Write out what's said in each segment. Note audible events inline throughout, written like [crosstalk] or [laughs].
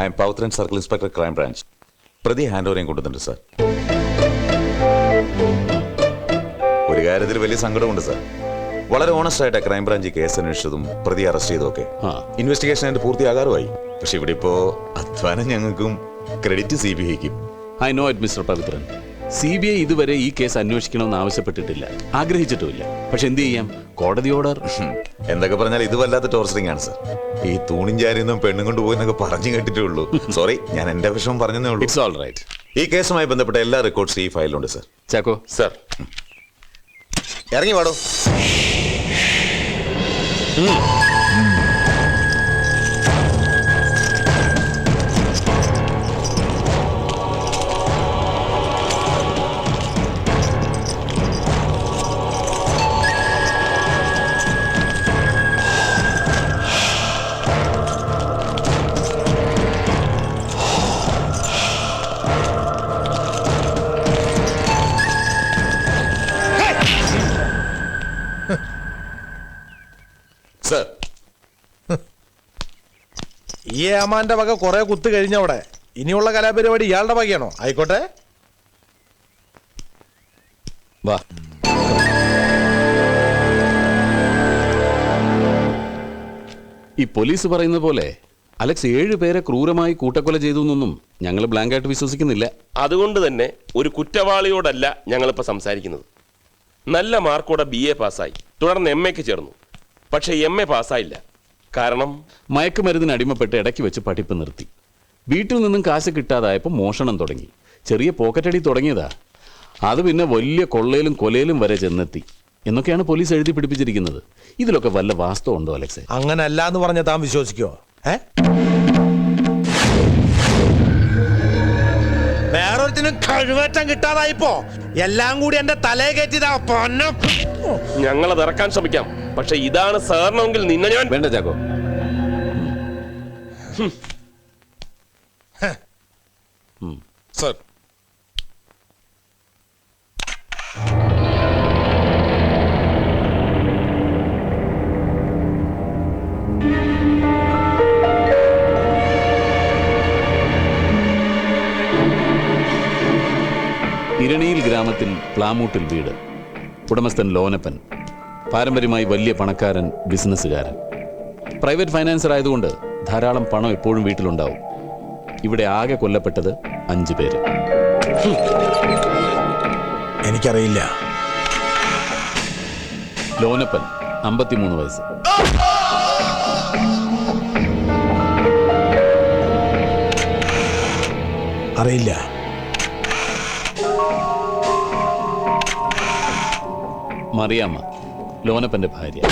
I am Pavithran circle inspector crime branch പ്രതി hand ഓവറിയും കൊണ്ടുവന്നിട്ടുണ്ട് സാർ ഒരു കാര്യത്തിൽ വലിയ സങ്കടമുണ്ട് സാർ വളരെ ഓണസ്റ്റ് ആയിട്ട് ക്രൈം ബ്രാഞ്ച് ഈ കേസ് അന്വേഷിച്ചതും പ്രതി അറസ്റ്റ് ചെയ്തൊക്കെ. ഇൻവെസ്റ്റിഗേഷൻ അതിന്റെ പൂർത്തിയാകാറുമായി. പക്ഷെ ഇവിടെ ഇപ്പോ അധ്വാനം ഞങ്ങൾക്കും credit C B ഐക്കും I know it mister Pavithran C B I ഇതുവരെ ഈ കേസ് അന്വേഷിക്കണമെന്ന് ആവശ്യപ്പെട്ടിട്ടില്ല. ആഗ്രഹിച്ചിട്ടുമില്ല. പക്ഷെ എന്ത് ചെയ്യാം? കോടതി ഓർഡർ. എന്തൊക്കെ പറഞ്ഞാൽ ഇത് വല്ലാത്ത ടോർച്ചറിംഗ് ആണ് സർ. ഈ തൂണിൻ ചാരിയൊന്നും പെണ്ണും കൊണ്ടുപോയി എന്നൊക്കെ പറഞ്ഞു കേട്ടിട്ടുള്ളൂ. സോറി ഞാൻ എന്റെ വിഷമം പറഞ്ഞതേ ഉള്ളൂ. ഇറ്റ്സ് ഓൾ റൈറ്റ് ഈ കേസുമായി ബന്ധപ്പെട്ട എല്ലാ റെക്കോർഡ്സ് ഈ ഫയലിലുണ്ട് സർ. ചാക്കോ. സർ. ഇറങ്ങി പാടോ ഈ ഏമാന്റെ വക കുറെ കുത്ത് കഴിഞ്ഞവിടെ. ഇനിയുള്ള കലാപരിപാടി ഇയാളുടെ വകയാണോ ആയിക്കോട്ടെ. വാ. ഈ പോലീസ് പറയുന്ന പോലെ അലക്സ് ഏഴ് പേരെ ക്രൂരമായി കൂട്ടക്കൊല ചെയ്തു എന്നൊന്നും ഞങ്ങൾ ബ്ലാങ്കായിട്ട് വിശ്വസിക്കുന്നില്ല. അതുകൊണ്ട് തന്നെ ഒരു കുറ്റവാളിയോടല്ല ഞങ്ങളിപ്പോൾ സംസാരിക്കുന്നത്. നല്ല മാർക്കോടെ ബി എ പാസ്സായി തുടർന്ന് എം എക്ക് ചേർന്നു. പക്ഷേ എം എ പാസ്സായില്ല കാരണം? മയക്കുമരുന്നിന് അടിമപ്പെട്ട് ഇടയ്ക്ക് വെച്ച് പഠിപ്പ് നിർത്തി. വീട്ടിൽ നിന്നും കാശ് കിട്ടാതായപ്പോൾ മോഷണം തുടങ്ങി. ചെറിയ പോക്കറ്റടി തുടങ്ങിയതാ. അത് പിന്നെ വലിയ കൊള്ളയിലും കൊലയിലും വരെ ചെന്നെത്തി. എന്നൊക്കെയാണ് പോലീസ് എഴുതി പിടിപ്പിച്ചിരിക്കുന്നത്. ഇതിലൊക്കെ വല്ല വാസ്തവം ഉണ്ടോ അലക്സെ? അങ്ങനെ അല്ല എന്ന് പറഞ്ഞ താൻ വിശ്വസിക്കോ? ഏ? വേറൊരുത്തിനും കഴിവേറ്റം കിട്ടാതായിപ്പോ. എല്ലാം കൂടി എന്റെ തലയെ കയറ്റിയതാ പൊന്ന. ഞങ്ങളത് ഇറക്കാൻ ശ്രമിക്കാം. പക്ഷെ ഇതാണ് സാറിനെങ്കിൽ നിന്നെ ഞാൻ വേണ്ട ചാക്കോ. സർ. ഇരണിയിൽ ഗ്രാമത്തിൽ പ്ലാമൂട്ടിൽ വീട്. ഉടമസ്ഥൻ ലോനപ്പൻ. പാരമ്പര്യമായി വലിയ പണക്കാരൻ ബിസിനസ്സുകാരൻ. പ്രൈവറ്റ് ഫൈനാൻസർ ആയതുകൊണ്ട് ധാരാളം പണം എപ്പോഴും വീട്ടിലുണ്ടാവും. ഇവിടെ ആകെ കൊല്ലപ്പെട്ടത് അഞ്ചു പേര്. എനിക്കറിയില്ല. ലോനപ്പൻ അമ്പത്തിമൂന്ന് വയസ്സ്. അറിയില്ല. മറിയാമ്മ ലോനപ്പന്റെ ഭാര്യ.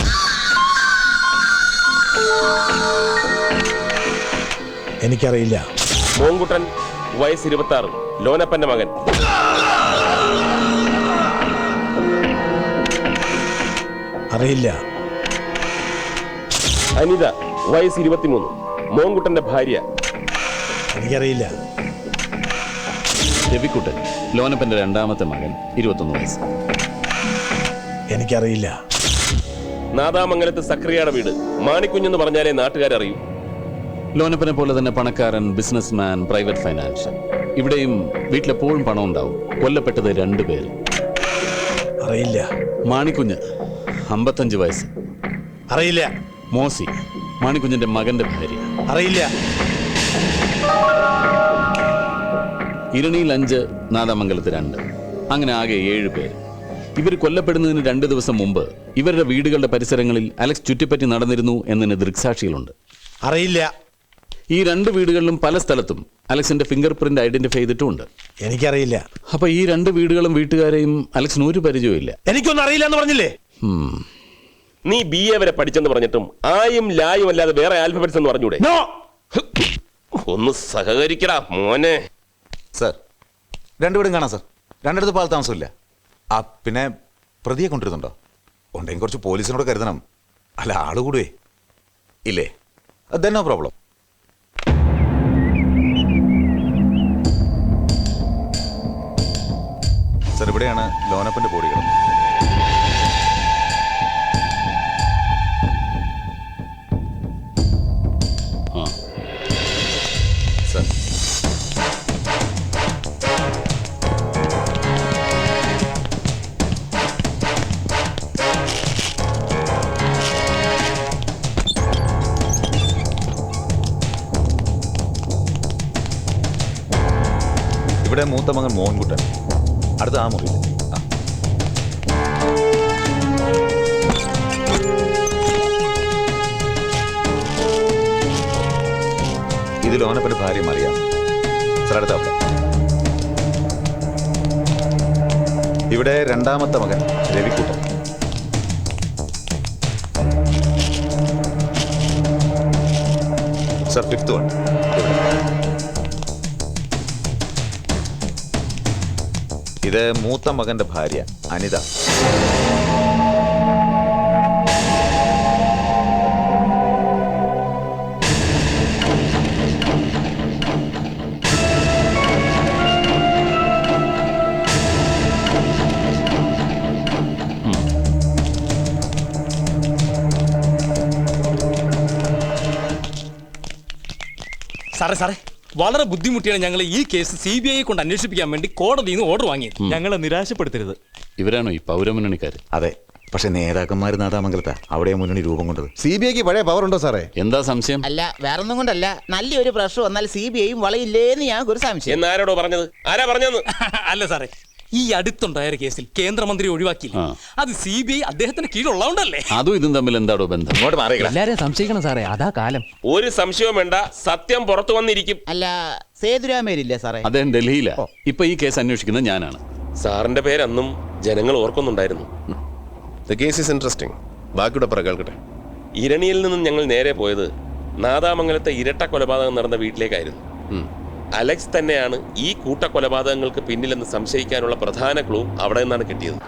എനിക്കറിയില്ല. മോങ്കുട്ടൻ വയസ്സ് ഇരുപത്തി ആറ് ലോനപ്പന്റെ മകൻ. അറിയില്ല. അനിത വയസ്സ് ഇരുപത്തിമൂന്ന്. മോങ്കുട്ടന്റെ ഭാര്യ. എനിക്കറിയില്ല. രവിക്കുട്ടൻ ലോനപ്പന്റെ രണ്ടാമത്തെ മകൻ ഇരുപത്തൊന്ന് വയസ്സ്. എനിക്കറിയില്ല. നാദാമംഗലത്ത് സക്രിയയുടെ വീട്. മാണിക്കുഞ്ഞെന്ന് പറഞ്ഞാലേ നാട്ടുകാരറിയൂ. ലോനപ്പനെ പോലെ തന്നെ പണക്കാരൻ ബിസിനസ്മാൻ പ്രൈവറ്റ് ഫൈനാൻഷ്യൽ. ഇവിടെയും വീട്ടിലെപ്പോഴും പണം ഉണ്ടാവും. കൊല്ലപ്പെട്ടത് രണ്ടു പേര്. അറിയില്ല. മാണിക്കുഞ്ഞ് അമ്പത്തഞ്ച് വയസ്സ്. അറിയില്ല. മോസി മാണിക്കുഞ്ഞിന്റെ മകന്റെ ഭാര്യ. അറിയില്ല. ഇരണിയിൽ അഞ്ച് നാദാമംഗലത്ത് രണ്ട്. അങ്ങനെ ആകെ ഏഴ് പേര്. ഇവർ കൊല്ലപ്പെടുന്നതിന് രണ്ട് ദിവസം മുമ്പ് ഇവരുടെ വീടുകളുടെ പരിസരങ്ങളിൽ അലക്സ് ചുറ്റിപ്പറ്റി നടന്നിരുന്നു എന്നതിന് ദൃക്സാക്ഷികളുണ്ട്. അറിയില്ല. ഈ രണ്ട് വീടുകളിലും പല സ്ഥലത്തും അലക്സിന്റെ ഫിംഗർ പ്രിന്റ് ഐഡന്റിഫൈ ചെയ്തിട്ടുമുണ്ട്. എനിക്കറിയില്ല. അപ്പൊ ഈ രണ്ട് വീടുകളും വീട്ടുകാരെയും അലക്സിന് ഒരു പരിചയമില്ല എനിക്കൊന്നും അറിയില്ല എന്ന് പറഞ്ഞില്ലേ നീ ബി എ വരെ പഠിച്ചെന്ന് പറഞ്ഞിട്ടും ആയും ലായും അല്ലാതെ വേറെ ആൽഫബറ്റ്സ് എന്ന് പറഞ്ഞൂടെ നോ! ഒന്ന് സഹകരിക്കടാ മോനെ. സർ രണ്ടുപേരും കാണാം സർ. രണ്ടിടത്ത് പാൽ താമസമില്ല. ആ പിന്നെ പ്രതിയെ കൊണ്ടിരുന്നുണ്ടോ ഉണ്ടെങ്കിൽ കുറച്ച് പോലീസിനോട് കരുതണം. അല്ല ആൾ കൂടുവേ. ഇല്ലേ? ദെൻ നോ പ്രോബ്ലം സർ ഇവിടെയാണ് ലോനപ്പന്റെ ബോഡി മൂത്ത മകൻ മോഹൻകുട്ടൻ. അടുത്ത ആ മുറിയിൽ ഇതിൽ ഓനപ്പന്റെ ഭാര്യ മറിയാം. സാർ അടുത്ത ഇവിടെ രണ്ടാമത്തെ മകൻ രവിക്കുട്ടൻ. സർ ഫിഫ്ത്ത് വൺ ഇത് മൂത്ത മകന്റെ ഭാര്യ അനിത. സാറേ സാറേ. വളരെ ബുദ്ധിമുട്ടിയാണ് ഞങ്ങൾ ഈ കേസ് സി ബി ഐ കൊണ്ട് അന്വേഷിപ്പിക്കാൻ വേണ്ടി കോടതിയിൽ നിന്ന് ഓർഡർ വാങ്ങിയത്. ഞങ്ങളെ നിരാശപ്പെടുത്തരുത്. ഇവരാണോ ഈ പൗരമുന്നണിക്കാർ അതെ. പക്ഷെ നേതാക്കന്മാർ നാദാമംഗലത്താ. അവിടെ മുന്നണി രൂപം കൊണ്ടത്. സി ബി ഐക്ക് പഴയ പവർ ഉണ്ടോ സാറേ? എന്താ സംശയം? അല്ല വേറൊന്നും കൊണ്ടല്ല. നല്ലൊരു പ്രഷർ വന്നാൽ സി ബി ഐയും വളയില്ലേന്ന് ഞങ്ങൾക്ക് ഒരു സംശയം. എന്നാരോടോ പറഞ്ഞത്? ആരാ പറഞ്ഞത് [laughs] അല്ല സാറേ. ഈ അടുത്തുണ്ടായ കേസിൽ കേന്ദ്രമന്ത്രി ഒഴിവാക്കിയില്ല. ആ. അത് സി ബി ഐ അദ്ദേഹത്തിന് കീഴിലുള്ളതുകൊണ്ടല്ലേ? അതും ഇതും തമ്മിൽ എന്താടോ ബന്ധം? ഇങ്ങോട്ട് മാറിയില്ല എല്ലാരെയും സംശയിക്കണം സാറേ അതാ കാലം. ഒരു സംശയവും വേണ്ട സത്യം പുറത്തു വന്നിരിക്കും. അല്ല സേതുരാമേരില്ലേ സാറേ? അദ്ദേഹം ഡൽഹിയിലാ. ഇപ്പൊ ഈ കേസ് അന്വേഷിക്കുന്നത് ഞാനാണ്. സാറിന്റെ പേരന്നും ജനങ്ങൾ ഓർക്കുന്നുണ്ടായിരുന്നു. ദ കേസ് ഈസ് ഇൻട്രസ്റ്റിംഗ് ബാക്കിയുടെ പറ കേൾക്കട്ടെ. ഇരണിയിൽ നിന്നും ഞങ്ങൾ നേരെ പോയത് നാദാമംഗലത്തെ ഇരട്ട കൊലപാതകം നടന്ന വീട്ടിലേക്കായിരുന്നു. അലക്സ് തന്നെയാണ് ഈ കൂട്ട കൊലപാതകങ്ങൾക്ക് പിന്നിലെന്ന് സംശയിക്കാനുള്ള പ്രധാന ക്ലൂ അവിടെ നിന്നാണ് കിട്ടിയത്.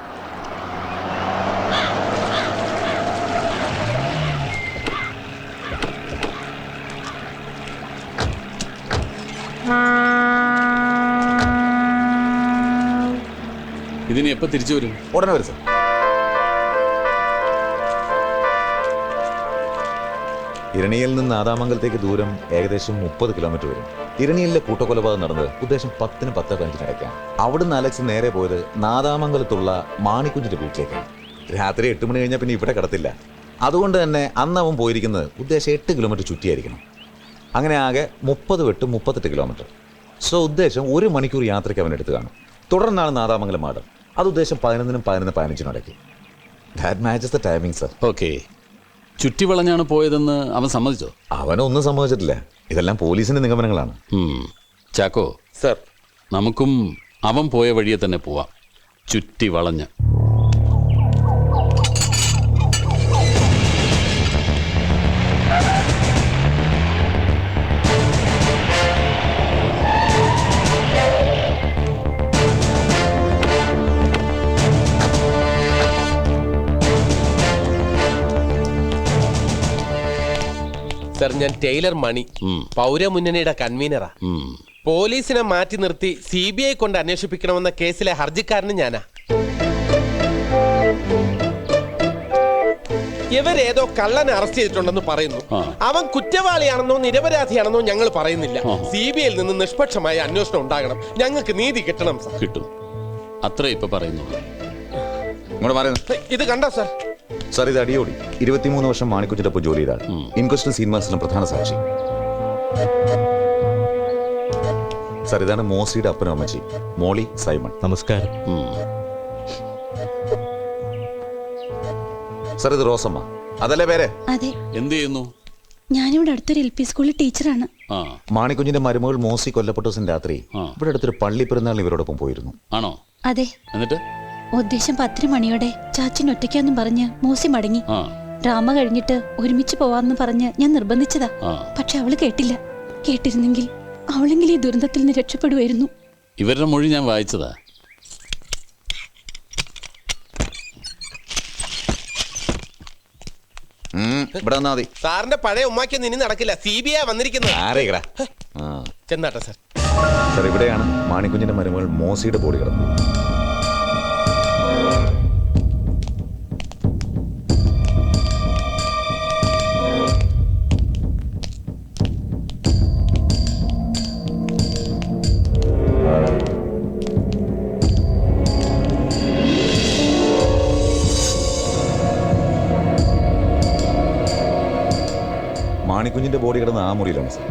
ഇതിന് എപ്പോ തിരിച്ചു വരും? ഉടനെ വരും സാർ. ഇരണിയിൽ നിന്ന് ആദാമംഗലത്തേക്ക് ദൂരം ഏകദേശം മുപ്പത് കിലോമീറ്റർ വരും. ഇരണിയിലെ കൂട്ടക്കൊലപാതകം നടന്നത് ഉദ്ദേശം പത്തിന് പത്ത് പതിനഞ്ചിനിടയ്ക്കാണ് അവിടുന്ന് അലക്സ് നേരെ പോയത് നാദാമംഗലത്തുള്ള മാണിക്കുഞ്ഞിന്റെ വീട്ടിലേക്കാണ്. രാത്രി എട്ട് മണി കഴിഞ്ഞാൽ പിന്നെ ഇവിടെ കിടത്തില്ല. അതുകൊണ്ട് തന്നെ അന്ന് അവൻ പോയിരിക്കുന്നത് ഉദ്ദേശം എട്ട് കിലോമീറ്റർ ചുറ്റിയായിരിക്കണം. അങ്ങനെ ആകെ മുപ്പത് വെട്ട് മുപ്പത്തെട്ട് കിലോമീറ്റർ സോ ഉദ്ദേശം ഒരു മണിക്കൂർ യാത്രയ്ക്ക് അവൻ എടുത്തു കാണും. തുടർന്നാണ് നാദാമംഗലം മാഡം അത് ഉദ്ദേശം പതിനൊന്നിനും പതിനൊന്ന് പതിനഞ്ചിനും ഇടയ്ക്ക് that matches the timing sir okay ചുറ്റിവളഞ്ഞാണ് പോയതെന്ന് അവൻ സമ്മതിച്ചോ? അവനൊന്നും സമ്മതിച്ചിട്ടില്ല. ഇതെല്ലാം പോലീസിന്റെ നിഗമനങ്ങളാണ്. ചാക്കോ സർ. നമുക്കും അവൻ പോയ വഴിയെ തന്നെ പോവാം. ചുറ്റി വളഞ്ഞ് സർ ഞാൻ ടൈലർ മണി. പൗരമുന്നണിയുടെ കൺവീനറാ പോലീസിനെ മാറ്റി നിർത്തി സി ബി ഐ കൊണ്ട് അന്വേഷിപ്പിക്കണമെന്ന കേസിലെ ഹർജിക്കാരന് ഞാനാ. ഇവരേതോ കള്ളനെ അറസ്റ്റ് ചെയ്തിട്ടുണ്ടെന്ന് പറയുന്നു. അവൻ കുറ്റവാളിയാണെന്നോ നിരപരാധിയാണെന്നോ ഞങ്ങൾ പറയുന്നില്ല. സി ബി ഐയിൽ നിന്ന് നിഷ്പക്ഷമായ അന്വേഷണം ഉണ്ടാകണം. ഞങ്ങൾക്ക് നീതി കിട്ടണം സർ കിട്ടും. അത്രേ ഇപ്പൊ പറയുന്നുള്ളൂ. ഇത് കണ്ടോ സർ സാർ ഇത് അടിയോടി. ഇരുപത്തിമൂന്ന് വർഷം മാണിക്കുച്ചിന്റെ ജോലി ചെയ്താൽ ഇൻക്വസ്റ്റിൽ സീൻമാസിലും പ്രധാന സാക്ഷി. സാർ ഇതാണ് മോസിയുടെ അപ്പനും അമ്മച്ചി മോളി സൈമൺ. നമസ്കാരം. സാർ ഇത് റോസമ്മ. അതല്ലേ പേരെ? അതെ. എന്ത് ചെയ്യുന്നു? ഞാനിവിടെ അടുത്തൊരു എൽ പി സ്കൂളിൽ ടീച്ചറാണ്. ആ. മാണിക്കുഞ്ഞിന്റെ മരുമകൾ മോസി കൊല്ലപ്പെട്ട ദിവസം രാത്രി ഇവിടെ അടുത്തൊരു പള്ളി പെരുന്നാൾ ഇവരോടൊപ്പം പോയിരുന്നു. ആണോ? അതെ. എന്നിട്ട്? ഉദ്ദേശം പത്തിന് മണിയോടെ ചാച്ചൻ ഒറ്റയ്ക്കാന്നും പറഞ്ഞ് മൂസി മടങ്ങി. ആ. ഡ്രാമ കഴിഞ്ഞിട്ട് ഒരുമിച്ച് പോവാന്ന് പറഞ്ഞ് ഞാൻ നിർബന്ധിച്ചതാ. പക്ഷെ അവൾ കേട്ടില്ല. കേട്ടിരുന്നെങ്കിൽ അവളെങ്കിലും ഈ ദുരന്തത്തിൽ നിന്ന് രക്ഷപ്പെടുവായിരുന്നു. ഇവരുടെ മൊഴി ഞാൻ വായിച്ചതാ. ഉം, ഇവിടെ വന്നാ മതി. സാറിന്റെ പഴയ ഉമ്മാക്കൊന്നും ഇനി നടക്കില്ല. സി ബി ഐ വന്നിരിക്കുന്നത്. ആരേക്കടാ ആ. ചെന്നാട്ടെ സർ. സാർ ഇവിടെയാണ് മാണിക്കുഞ്ഞിന്റെ മരുമകൾ മോസിയുടെ ബോഡി കിടന്നത് കുഞ്ഞിന്റെ ബോഡി കിടന്ന ആ മുറിയിലാണ് സാർ.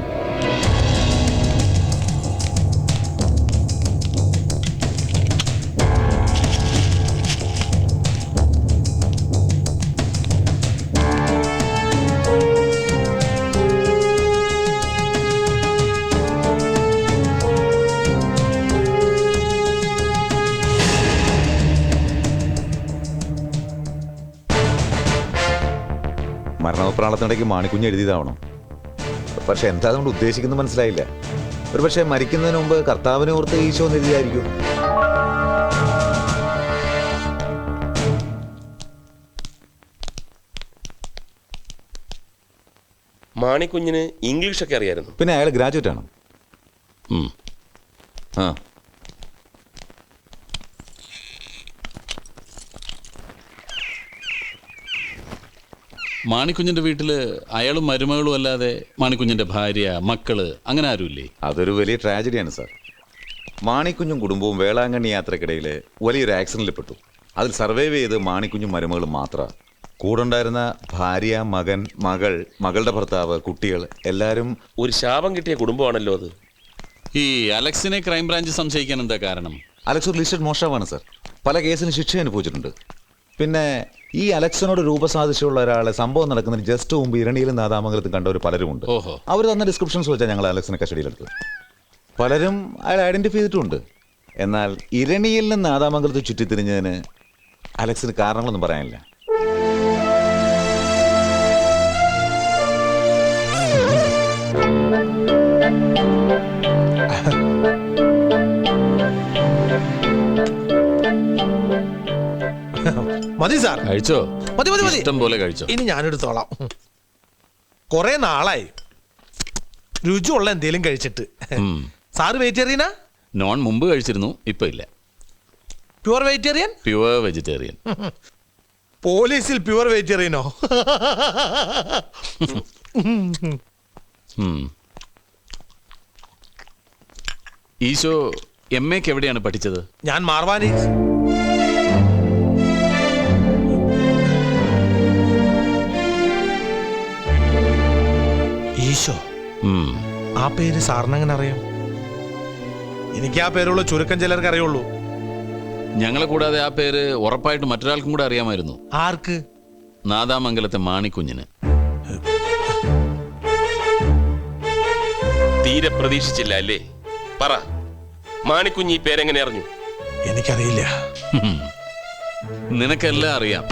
മരണപ്രാളത്തിനിടയ്ക്ക് മാണിക്കുഞ്ഞ് എഴുതിയതാവണം. പക്ഷെ എന്താ അതുകൊണ്ട് ഉദ്ദേശിക്കുന്നത് മനസ്സിലായില്ല. ഒരു പക്ഷേ മരിക്കുന്നതിന് മുമ്പ് കർത്താവിനെ ഓർത്ത് ഈശോ എന്ന് വിചാരിക്കും മാണിക്കുഞ്ഞിന് ഇംഗ്ലീഷൊക്കെ അറിയായിരുന്നു. പിന്നെ അയാൾ ഗ്രാജുവേറ്റ് ആണ്. ആ. മാണിക്കുഞ്ഞിന്റെ വീട്ടിൽ അയാളും മരുമകളും അല്ലാതെ മാണിക്കുഞ്ഞിന്റെ ഭാര്യ മക്കൾ അങ്ങനെ ആരുമില്ലേ? അതൊരു വലിയ ട്രാജഡിയാണ് സാർ. മാണിക്കുഞ്ഞും കുടുംബവും വേളാങ്കണ്ണി യാത്രക്കിടയിൽ വലിയൊരു ആക്സിഡന്റിൽ പെട്ടു. അതിൽ സർവൈവ് ചെയ്ത് മാണിക്കുഞ്ഞും മരുമകളും മാത്രമാണ് കൂടെ ഉണ്ടായിരുന്ന ഭാര്യ മകൻ മകൾ മകളുടെ ഭർത്താവ് കുട്ടികൾ എല്ലാവരും ഒരു ശാപം കിട്ടിയ കുടുംബമാണല്ലോ അത്. ഈ അലക്സിനെ ക്രൈംബ്രാഞ്ച് സംശയിക്കാൻ എന്താ കാരണം? അലക്സ് ഒരു ലിസ്റ്റഡ് മോഷാവാണ് സാർ. പല കേസിന് ശിക്ഷ അനുഭവിച്ചിട്ടുണ്ട്. പിന്നെ ഈ അലക്സിനോട് രൂപസാദൃശ്യമുള്ള ഒരാളെ സംഭവം നടക്കുന്നതിന് ജസ്റ്റ് മുമ്പ് ഇരണിയിലും നാദാമംഗലത്തും ഒരു പലരുമുണ്ട്. ഓഹോ. അവർ തന്ന ഡിസ്ക്രിപ്ഷൻസ് വെച്ചാൽ ഞങ്ങൾ അലക്സിനെ കസ്റ്റഡിയിലെടുത്തത്. പലരും അയാൾ ഐഡന്റിഫൈ ചെയ്തിട്ടുണ്ട്. എന്നാൽ ഇരണിയിൽ നിന്ന് നാദാമംഗലത്ത് ചുറ്റിത്തിരിഞ്ഞതിന് അലക്സിന് കാരണങ്ങളൊന്നും പറയാനില്ല. മതി സാർ. കഴിച്ചോ? മതി മതി മതി. ഇഷ്ടം പോലെ കഴിച്ചോ? ഇനി ഞാനെടുത്തോളാം കുറെ നാളായി. രുചിയുള്ള എന്തേലും കഴിച്ചിട്ട്. ഉം. സാറ് വെജിറ്റേറിയനാ? നോൺ മുമ്പ് കഴിച്ചിരുന്നു ഇപ്പൊ ഇല്ല. Pure vegetarian? Pure vegetarian. പോലീസിൽ പ്യുവർ വെജിറ്റേറിയനോ? ഉം. ഈശോ എം എക്ക് എവിടെയാണ് പഠിച്ചത്? ഞാൻ മാർവാനി ഈശോ. ഉം. ആ പേര് സാറിന് അങ്ങനെ അറിയാം? എനിക്ക് ആ പേരുള്ള ചുരുക്കം ചിലർക്ക് അറിയുള്ളൂ. ഞങ്ങളെ കൂടാതെ ആ പേര് ഉറപ്പായിട്ട് മറ്റൊരാൾക്കും കൂടെ അറിയാമായിരുന്നു. ആർക്ക്? നാദാമംഗലത്തെ മാണിക്കുഞ്ഞിന്. തീരെ പ്രതീക്ഷിച്ചില്ല അല്ലേ? പറ മാണിക്കുഞ്ഞ് ഈ പേരെങ്ങനെ അറിഞ്ഞു? എനിക്കറിയില്ല. നിനക്കെല്ലാം അറിയാം.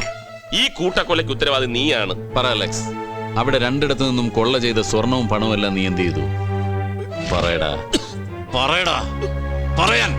ഈ കൂട്ടക്കൊലയ്ക്ക് ഉത്തരവാദി നീയാണ്. പറ അലക്സ്. അവിടെ രണ്ടിടത്തു നിന്നും കൊള്ള ചെയ്ത സ്വർണവും പണവും എല്ലാം നീ എന്ത് ചെയ്തു? പറയടാ. പറയടാ. പറയാൻ.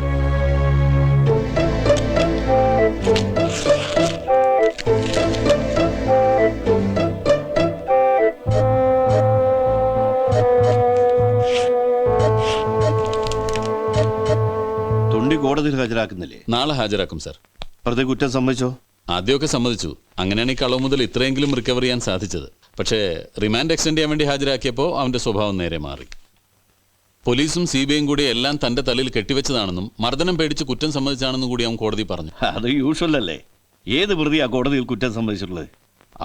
തുണ്ടി കോടതിയിൽ ഹാജരാക്കുന്നില്ലേ? നാളെ ഹാജരാക്കും സർ. പ്രതി കുറ്റം സമ്മതിച്ചോ? ആദ്യമൊക്കെ സമ്മതിച്ചു. അങ്ങനെയാണ് ഈ കളവ് മുതൽ ഇത്രയെങ്കിലും റിക്കവർ ചെയ്യാൻ സാധിച്ചത്. പക്ഷേ റിമാൻഡ് എക്സ്റ്റെൻഡ് ചെയ്യാൻ വേണ്ടി ഹാജരാക്കിയപ്പോൾ അവന്റെ സ്വഭാവം നേരെ മാറി. പോലീസും സി ബി ഐയും കൂടി എല്ലാം തന്റെ തലയിൽ കെട്ടിവെച്ചതാണെന്നും മർദ്ദനം പേടിച്ച് കുറ്റം സമ്മതിച്ചാണെന്നും കൂടി അവൻ കോടതി പറഞ്ഞു. അത് യൂഷ്വൽ അല്ലേ? ഏത് പ്രതിയാ കോടതിയിൽ കുറ്റം സമ്മതിച്ചിട്ടുള്ളത്?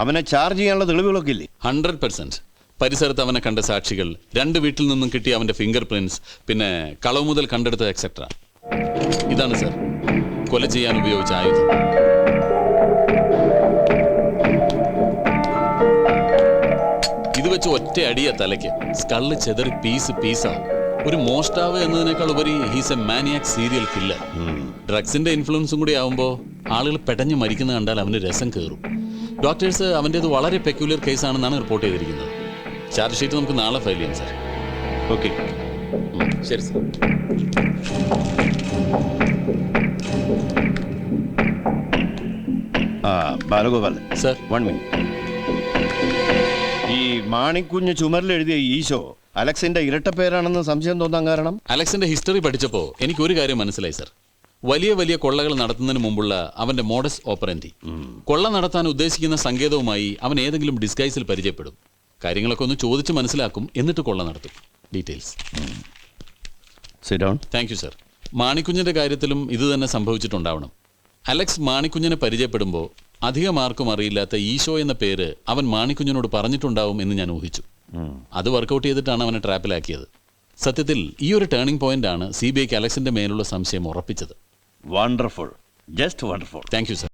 അവനെ ചാർജ് ചെയ്യാനുള്ള തെളിവുകളൊക്കെ ഇല്ലേ? ഹൺഡ്രഡ് പെർസെന്റ് പരിസരത്ത് അവനെ കണ്ട സാക്ഷികൾ രണ്ട് വീട്ടിൽ നിന്നും കിട്ടിയ അവന്റെ ഫിംഗർ പ്രിന്റ്സ് പിന്നെ കളവ് മുതൽ കണ്ടെടുത്ത എക്സെട്ര ഇതാണ് സർ കൊല ചെയ്യാൻ ഉപയോഗിച്ച ആയുധം. വെച്ച് ഒറ്റ അടിയ തലയ്ക്ക്. സ്കള്ള് ചെതറി പീസ് പീസാണ്. ഒരു മോഷ്ടാവ് എന്നതിനേക്കാൾ ഉപരി he's a maniac serial killer ഡ്രഗ്സിന്റെ ഇൻഫ്ലുവൻസും കൂടി ആവുമ്പോൾ ആളുകൾ പെടഞ്ഞു മരിക്കുന്ന കണ്ടാൽ അവന് രസം കയറും ഡോക്ടേഴ്സ് അവന്റേത് വളരെ പെക്യുലർ കേസാണെന്നാണ് റിപ്പോർട്ട് ചെയ്തിരിക്കുന്നത്. ചാർജ് ഷീറ്റ് നമുക്ക് നാളെ ഫയൽ ചെയ്യാം സാർ ഓക്കെ ശരി സാർ ആ Balagopal. Sir one minute Manikunju ചുമരിലെഴുതിയ Isho അലക്സിന്റെ ഇരട്ട പേരാണെന്ന് സംശയം തോന്നാൻ കാരണം? അലക്സിന്റെ ഹിസ്റ്ററി പഠിച്ചപ്പോൾ എനിക്ക് ഒരു കാര്യം മനസ്സിലായി സർ. വലിയ വലിയ കൊള്ളകൾ നടത്തുന്നതിന് മുമ്പുള്ള അവന്റെ മോഡസ് ഓപ്പറന്റി കൊള്ള നടത്താൻ ഉദ്ദേശിക്കുന്ന സങ്കേതവുമായി അവൻ ഏതെങ്കിലും ഡിസ്ഗൈസിൽ പരിചയപ്പെടും. കാര്യങ്ങളൊക്കെ ഒന്ന് ചോദിച്ച് മനസ്സിലാക്കും എന്നിട്ട് കൊള്ള നടത്തും. ഡീറ്റെയിൽസ് താങ്ക് യു സർ മാണിക്കുഞ്ഞിന്റെ കാര്യത്തിലും ഇത് തന്നെ സംഭവിച്ചിട്ടുണ്ടാവണം. അലക്സ് മാണിക്കുഞ്ഞിനെ പരിചയപ്പെടുമ്പോൾ അധികം ആർക്കും അറിയില്ലാത്ത ഈശോ എന്ന പേര് അവൻ മാണിക്കുഞ്ഞിനോട് പറഞ്ഞിട്ടുണ്ടാവും എന്ന് ഞാൻ ഊഹിച്ചു. അത് വർക്കൗട്ട് ചെയ്തിട്ടാണ് അവനെ ട്രാപ്പിലാക്കിയത്. സത്യത്തിൽ ഈ ഒരു ടേണിംഗ് പോയിന്റ് ആണ് സി ബി ഐക്ക് അലക്സിന്റെ മേലുള്ള സംശയം ഉറപ്പിച്ചത്. Wonderful just wonderful thank you sir